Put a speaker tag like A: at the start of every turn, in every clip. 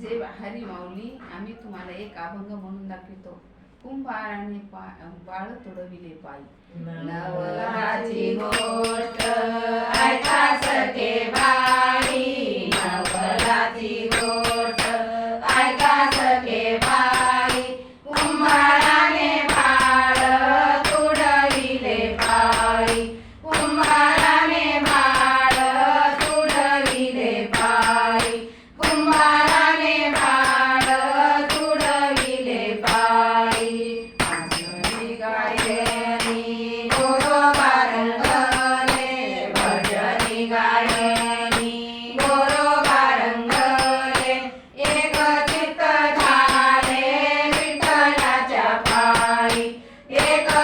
A: जे हरी माऊली आम्ही तुम्हाला एक अभंग म्हणून दाखवितो. कुंभाराने बाळ तुडविले पायी. नवराची गोष्ट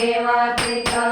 A: देवा पिता